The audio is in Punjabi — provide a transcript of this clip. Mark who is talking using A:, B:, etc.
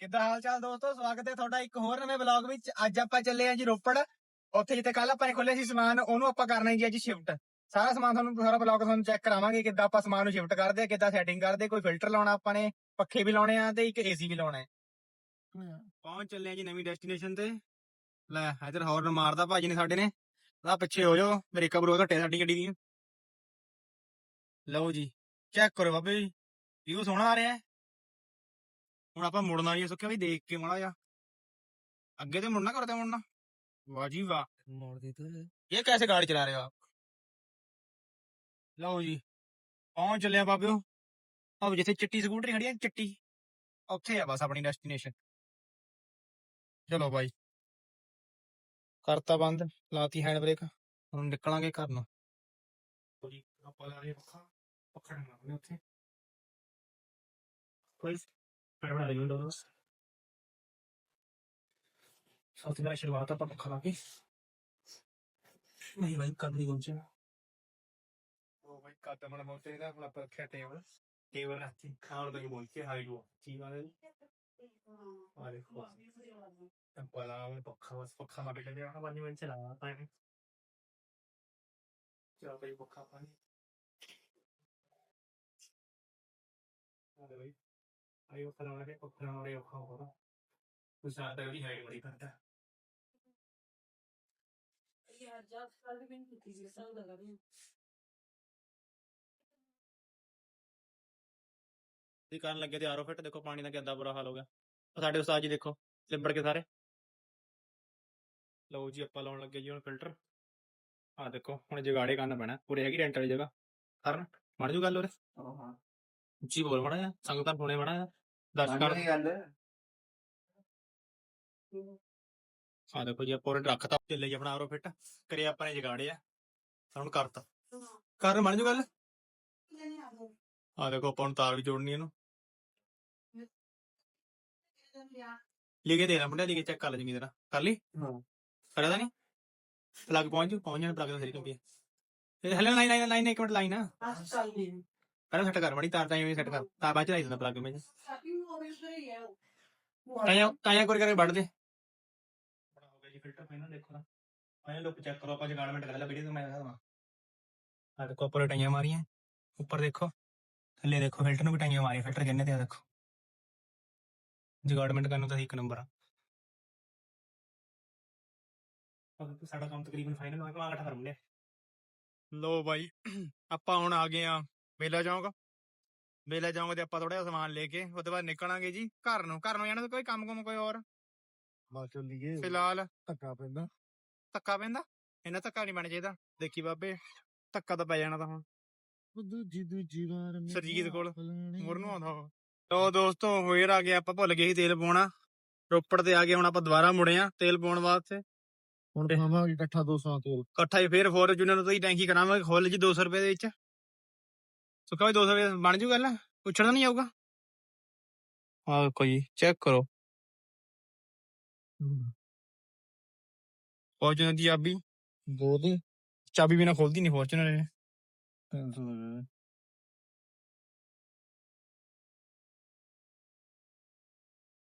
A: ਕਿੱਦਾਂ ਹਾਲ ਚਾਲ ਦੋਸਤੋ? ਸਵਾਗਤ ਹੈ ਤੁਹਾਡਾ ਇੱਕ ਹੋਰ ਨਵੇਂ ਵਲੌਗ ਵਿੱਚ। ਅੱਜ ਆਪਾਂ ਚੱਲੇ ਆ ਜੀ ਰੋਪੜ। ਉੱਥੇ ਜਿੱਥੇ ਕੱਲ ਆਪਾਂ ਨੇ ਖੋਲਿਆ ਸੀ ਸਮਾਨ, ਉਹਨੂੰ ਆਪਾਂ ਕਰਨਾ ਜੀ ਅੱਜ ਸ਼ਿਫਟ ਸਾਰਾ ਸਮਾਨ ਤੁਹਾਨੂੰ, ਸਾਰਾ ਵਲੌਗ ਤੁਹਾਨੂੰ ਚੈੱਕ ਕਰਾਵਾਂਗੇ ਕਿੱਦਾਂ ਆਪਾਂ ਸਮਾਨ ਨੂੰ ਸ਼ਿਫਟ ਕਰਦੇ ਆ ਕਿੱਦਾਂ ਸੈਟਿੰਗ ਕਰਦੇ ਕੋਈ ਫਿਲਟਰ ਲਾਉਣਾ ਆਪਾਂ ਨੇ, ਪੱਖੇ ਵੀ ਲਾਉਣੇ ਆ ਤੇ ਇੱਕ ਏਸੀ ਵੀ ਲਾਉਣਾ ਹੈ। ਪਹੁੰਚ ਚੱਲੇ ਆ ਜੀ ਨਵੀਂ ਡੈਸਟੀਨੇਸ਼ਨ ਤੇ। ਲੈ, ਇਧਰ ਹੌਰਨ ਮਾਰਦਾ ਭਾਜੀ ਨੇ ਸਾਡੇ ਨੇ। ਆ ਪਿੱਛੇ ਹੋ ਜਾਓ ਮੇਰੇ ਕਬਰੋ ਘਟੇ ਸਾਡੀ ਗੱਡੀ ਦੀ ਲਓ ਜੀ ਚੈੱਕ ਕਰੋ ਬਾਬੇ ਜੀ ਵੀਊ ਸੋਹਣਾ ਆ ਰਿਹਾ ਹੈ। ਹੁਣ ਆਪਾਂ ਮੁੜਨਾ ਨਹੀਂ ਸੁੱਖਿਆ ਵੀ ਦੇਖ ਕੇ ਮਾੜਾ ਜਾ ਅੱਗੇ ਤੇ ਮੁੜਨਾ ਕਰਦੇ ਮੁੜਨਾ। ਵਾਹ ਜੀ ਵਾਹ।
B: ਮੋੜ ਦੇ ਤੂੰ।
A: ਇਹ ਕੈਸੇ ਗਾੜੀ ਚਲਾ ਰਹੇ? ਲਓ ਜੀ ਪਹੁੰਚ ਚੱਲਿਆ ਬਾਬਿਓ। ਆਹ ਜਿੱਥੇ ਚਿੱਟੀ ਸਕੂਟਰੀ ਖੜੀ ਹੈ ਚਿੱਟੀ। ਉੱਥੇ ਆ ਬਸ ਆਪਣੀ ਡੈਸਟੀਨੇਸ਼ਨ ਚਲੋ ਬਾਈ। ਕਰਤਾ ਬੰਦ ਲਾਤੀ ਹੈਂਡ ਬ੍ਰੇਕ ਹੁਣ ਨਿਕਲਾਂਗੇ ਘਰ ਨੂੰ। ਜੀ ਆਪਾਂ ਲਾ ਰਹੇ ਪੱਖਾ। ਪੱਖੜ ਨਾ ਉੱਥੇ। ਕੋਈ ਪਰ ਬਣਾ ਲਈ ਵਿੰਡੋ ਸਭ ਤੋਂ ਪਹਿਲਾਂ ਸ਼ੁਰੂਆਤ ਆਪਾਂ ਪੱਖਾ ਲਾ ਕੇ ਨਹੀਂ ਭਾਈ ਕਦ ਨਹੀਂ ਪਹੁੰਚਿਆ ਉਹ ਭਾਈ ਕਦ ਮਨ ਪਹੁੰਚੇ ਦਾ ਹੁਣ ਆਪਾਂ ਰੱਖਿਆ ਟੇਬਲ ਟੇਬਲ ਰੱਖੀ ਖਾਣ ਤੱਕ ਪਹੁੰਚ ਕੇ ਹਾਈ ਲੋ ਚੀਜ਼ ਵਾਲੇ ਆ ਦੇਖੋ ਆਪਾਂ ਲਾ ਪੱਖਾ ਬਸ ਪੱਖਾ ਲਾ ਕੇ ਚੱਲੇ ਆ 5 ਮਿੰਟ ਚਲਾ ਟਾਈਮ ਚਲ ਭਾਈ ਪੱਖਾ ਪਾਣੀ ਆ ਦੇ ਆਈ ਉਹ ਖਰਾ ਕੇ ਪੱਥਰਾਂ ਵਾਲੇ ਔਖਾ ਹੋਣਾ ਕੋਈ ਸਾਡਾ ਵੀ
B: ਹੈ ਵੀ ਮੈਨੂੰ ਕੀਤੀ ਸੀ
A: ਸਾਲ ਦਾ ਲੱਗੇ ਦੀ ਫਿੱਟ ਦੇਖੋ ਪਾਣੀ ਦਾ ਕਿੰਦਾ ਬੁਰਾ ਹਾਲ ਹੋ ਗਿਆ। ਸਾਡੇ ਉਸਤਾਦ ਜੀ ਦੇਖੋ ਲਿੰਬੜ ਕੇ ਸਾਰੇ। ਲਓ ਜੀ ਆਪਾਂ ਲਾਉਣ ਲੱਗੇ ਜੀ ਹੁਣ ਫਿਲਟਰ। ਆ ਦੇਖੋ ਹੁਣ ਜਗਾੜੇ ਕਰਨਾ ਪੈਣਾ ਪੂਰੇ ਹੈਗੀ ਰੈਂਟ ਵਾਲੀ ਜਗ੍ਹਾ। ਕਰਨ ਮਰ ਜੂ ਗੱਲ ਉਰੇ।
B: ਹਾਂ।
A: ਉੱਚੀ ਬੋਲ ਮੜਾ ਜਾ ਸੰਗਤਾਂ ਸੁਣੇ ਮੜਾ ਜਾ ਦਰਸ਼ਕਾਂ ਨੂੰ ਗੱਲ। ਆ ਦੇਖੋ ਜੀ ਆਪਾਂ ਉਹਨੇ ਰੱਖਤਾ ਤੇ ਲਈ ਆਪਣਾ ਆਰੋ ਫਿੱਟ ਕਰੇ ਆਪਾਂ ਨੇ ਜਗਾੜਿਆ ਸਾਨੂੰ ਕਰਤਾ। ਕਰਨ ਬਣ ਜੂ ਗੱਲ? ਆ ਦੇਖੋ ਆਪਾਂ ਨੂੰ ਤਾਰ ਵੀ ਜੋੜਨੀ ਇਹਨੂੰ। ਲਿਖੇ ਦੇ ਨਾ ਲਿਖੇ ਚੈੱਕ ਕਰ ਲੈ ਚੰਗੀ ਤਰ੍ਹਾਂ। ਕਰ ਲਈ?
B: ਹਾਂ।
A: ਕਰਿਆ ਨਹੀਂ? ਪਲੱਗ ਪਹੁੰਚ ਪਹੁੰਚ ਜਾਣਾ ਪਲੱਗ ਦਾ ਸਹੀ ਤੋਂ ਵੀ ਇਹ ਹਲੇ ਲਾਈਨ ਲਾਈਨ ਲਾਈਨ ਇੱਕ ਮਿੰਟ ਲਾਈਨ ਆ। ਪਹਿਲਾਂ ਸੈੱਟ ਕਰ ਮਣੀ ਤਾਰ ਤਾਂ ਐਵੇਂ ਸੈੱਟ ਕਰ ਤਾਂ ਬਾਅਦ ਚ ਲਾਈ ਦਿੰਦਾ ਪਲੱਗ ਮੈਂ। ਕਾਇਆ ਕਾਇਆ ਕਰ ਕਰਕੇ ਵੱਢ ਦੇ। ਫਿਲਟਰ ਪੈਨ ਦੇਖੋ ਨਾ। ਆਇਆ ਲੁੱਕ ਚੈੱਕ ਕਰੋ ਆਪਾਂ ਜਗਾੜਮੈਂਟ ਕਰ ਲੈ ਵੀਡੀਓ ਤੋਂ ਮੈਂ ਦਿਖਾਵਾਂ ਆ ਦੇਖੋ ਉੱਪਰ ਟਾਈਆਂ ਮਾਰੀਆਂ। ਉੱਪਰ ਦੇਖੋ ਥੱਲੇ ਦੇਖੋ ਫਿਲਟਰ ਨੂੰ ਵੀ ਟਾਈਆਂ ਮਾਰੀਆਂ ਫਿਲਟਰ ਕਿੰਨੇ ਤੇ ਆ ਦੇਖੋ। ਜਗਾੜਮੈਂਟ ਕਰਨ ਤਾਂ ਇੱਕ ਨੰਬਰ ਆ। ਸਾਡਾ ਕੰਮ ਤਕਰੀਬਨ ਫਾਈਨਲ ਹੋ ਗਿਆ ਆਠ ਫਰਮ ਨੇ ਲੋ ਬਾਈ ਆਪਾਂ ਹੁਣ ਆ ਗਏ ਆ ਮੇਲਾ ਜਾਊਂਗਾ ਮੇਲਾ ਜਾਊਂਗਾ ਤੇ ਆਪਾਂ ਥੋੜਾ ਜਿਹਾ ਸਮਾਨ ਲੈ ਕੇ ਉਹਦੇ ਬਾਅਦ ਨਿਕਲਾਂਗੇ ਜੀ ਘਰ ਨੂੰ। ਘਰ ਨੂੰ ਜਾਣਾ ਤਾਂ ਕੋਈ ਕੰਮ ਕੋਈ ਹੋਰ?
B: ਬਾ ਚੱਲੀਏ।
A: ਫਿਲਹਾਲ।
B: ਧੱਕਾ ਪੈਂਦਾ।
A: ਧੱਕਾ ਪੈਂਦਾ? ਇਹਨਾਂ ਧੱਕਾ ਨਹੀਂ ਬਣ ਚਾਹੀਦਾ। ਦੇਖੀ ਬਾਬੇ ਧੱਕਾ ਤਾਂ ਪੈ ਜਾਣਾ ਤਾਂ ਹੁਣ।
B: ਦੂਜੀ ਦੂਜੀ ਵਾਰ
A: ਸਰਜੀਤ ਕੋਲ। ਮੁਰ ਨੂੰ ਆਉਂਦਾ ਲੋ ਦੋਸਤੋ ਹੋਇਰ ਆ ਗਿਆ ਆਪਾਂ ਭੁੱਲ ਗਏ ਸੀ ਤੇਲ ਪਾਉਣਾ। ਰੋਪੜ ਤੇ ਆ ਗਏ ਹੁਣ ਆਪਾਂ ਦੁਬਾਰਾ ਮੁੜੇ ਆ ਤੇਲ ਪਾਉਣ ਵਾਸਤੇ।
B: ਹੁਣ ਪਾਵਾਂਗੇ ਇਕੱਠਾ 200 ਤੇਲ।
A: ਇਕੱਠਾ ਹੀ ਫੇਰ ਫੋਰਚੂਨਰ ਤੋਂ ਹੀ ਟੈਂਕੀ ਕਰਾਵਾਂਗੇ ਖੋਲ ਜੀ 200 ਰੁਪਏ ਦੇ ਵਿੱਚ। ਸੁੱਕਾ ਵੀ 200 ਰੁਪਏ ਬਣ ਜੂ ਗੱਲ ਪੁੱਛਣਾ ਨਹੀਂ ਆਊਗਾ? ਆ ਕੋਈ ਚੈੱਕ ਕਰੋ। ਫੋਰਚੂਨਰ ਦੀ ਚਾਬੀ?
B: ਦੋ ਦੇ।
A: ਚਾਬੀ ਬਿਨਾ ਖੋਲਦੀ ਨਹੀਂ ਫੋਰਚੂਨਰ ਇਹ।
B: 300 ਲਗਾ